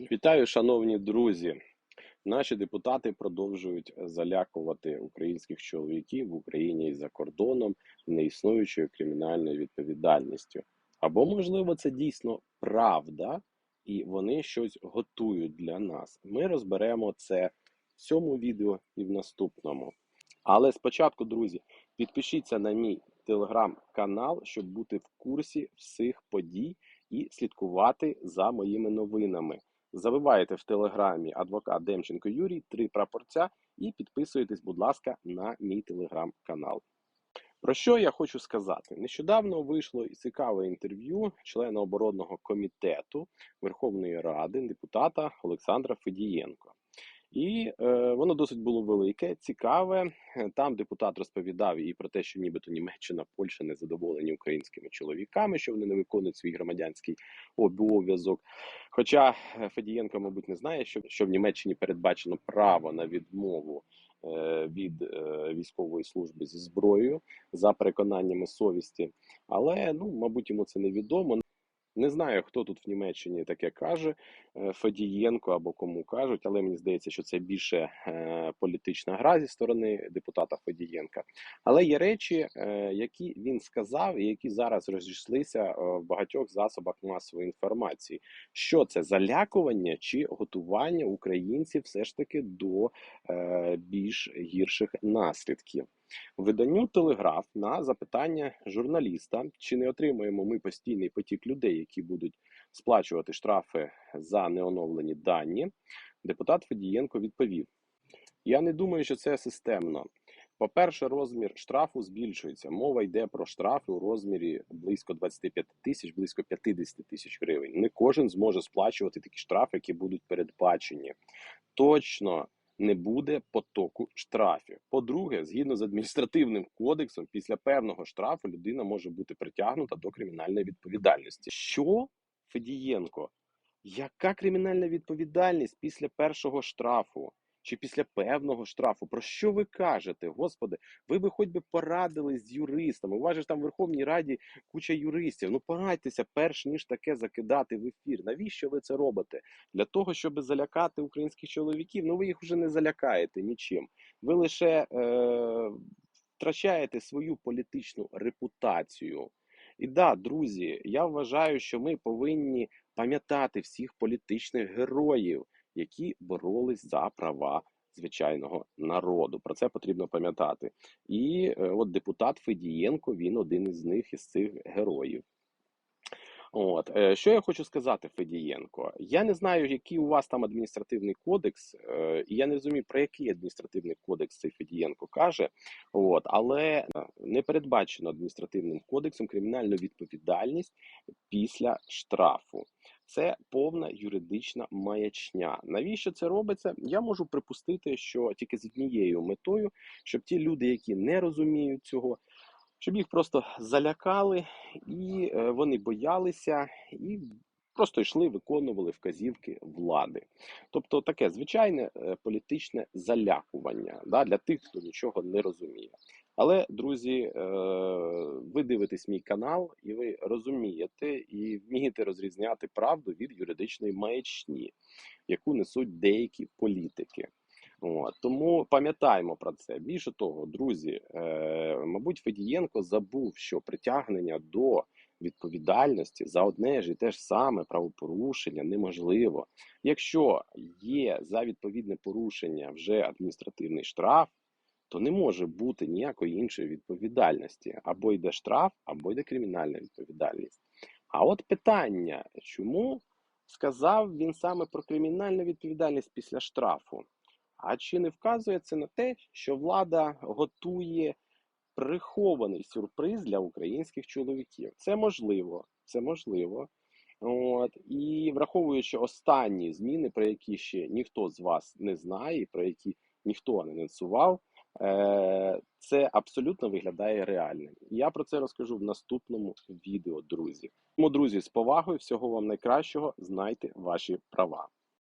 Вітаю, шановні друзі. Наші депутати продовжують залякувати українських чоловіків в Україні і за кордоном неіснуючою кримінальною відповідальністю. Або, можливо, це дійсно правда, і вони щось готують для нас. Ми розберемо це в цьому відео і в наступному. Але спочатку, друзі, підпишіться на мій телеграм-канал, щоб бути в курсі всіх подій і слідкувати за моїми новинами. Забивайте в телеграмі адвокат Демченко Юрій, три прапорця, і підписуйтесь, будь ласка, на мій телеграм-канал. Про що я хочу сказати? Нещодавно вийшло цікаве інтерв'ю члена оборонного комітету Верховної Ради, депутата Олександра Федієнко. І е, воно досить було велике, цікаве. Там депутат розповідав і про те, що нібито Німеччина, Польща не задоволені українськими чоловіками, що вони не виконують свій громадянський обов'язок. Хоча е, Федієнко, мабуть, не знає, що, що в Німеччині передбачено право на відмову е, від е, військової служби зі зброєю за переконаннями совісті, але ну, мабуть, йому це невідомо. Не знаю, хто тут в Німеччині таке каже е, Федієнко або кому кажуть, але мені здається, що це більше е, політична гра зі сторони депутата Федієнка. Але є речі, е, які він сказав, і які зараз розійшлися в багатьох засобах масової інформації. Що це залякування чи готування українців все ж таки до більш гірших наслідків? Виданню Телеграф на запитання журналіста, чи не отримуємо ми постійний потік людей, які будуть сплачувати штрафи за неоновлені дані, депутат Федієнко відповів: Я не думаю, що це системно. По-перше, розмір штрафу збільшується. Мова йде про штрафи у розмірі близько 25 тисяч, близько 50 тисяч гривень. Не кожен зможе сплачувати такі штрафи, які будуть передбачені. Точно не буде потоку штрафів. По-друге, згідно з адміністративним кодексом, після певного штрафу людина може бути притягнута до кримінальної відповідальності. Що Федієнко? Яка кримінальна відповідальність після першого штрафу? Чи після певного штрафу. Про що ви кажете, господи? Ви би хоч би порадились з юристами. У вас же там в Верховній Раді куча юристів. Ну порадьтеся, перш ніж таке закидати в ефір. Навіщо ви це робите? Для того, щоб залякати українських чоловіків. Ну ви їх вже не залякаєте нічим. Ви лише е, втрачаєте свою політичну репутацію. І да, друзі, я вважаю, що ми повинні пам'ятати всіх політичних героїв які боролись за права звичайного народу. Про це потрібно пам'ятати. І е, от депутат Федієнко він один із них із цих героїв. От е, що я хочу сказати, Федієнко. Я не знаю, який у вас там адміністративний кодекс, е, і я не розумію, про який адміністративний кодекс цей Федієнко каже. От, але не передбачено адміністративним кодексом кримінальну відповідальність після штрафу. Це повна юридична маячня. Навіщо це робиться? Я можу припустити, що тільки з однією метою, щоб ті люди, які не розуміють цього, щоб їх просто залякали, і е, вони боялися і просто йшли, виконували вказівки влади. Тобто таке звичайне е, політичне залякування да, для тих, хто нічого не розуміє. Але, друзі, е, ви дивитесь мій канал, і ви розумієте і вмієте розрізняти правду від юридичної маячні, яку несуть деякі політики. От. Тому пам'ятаємо про це. Більше того, друзі, е, мабуть, Федієнко забув, що притягнення до відповідальності за одне ж і те ж саме правопорушення неможливо. Якщо є за відповідне порушення вже адміністративний штраф то не може бути ніякої іншої відповідальності. Або йде штраф, або йде кримінальна відповідальність. А от питання, чому сказав він саме про кримінальну відповідальність після штрафу? А чи не вказує це на те, що влада готує прихований сюрприз для українських чоловіків? Це можливо, це можливо. От і враховуючи останні зміни, про які ще ніхто з вас не знає, про які ніхто не анонсував, Е, це абсолютно виглядає реальним. Я про це розкажу в наступному відео, друзі. Тому, друзі, з повагою, всього вам найкращого, знайте ваші права.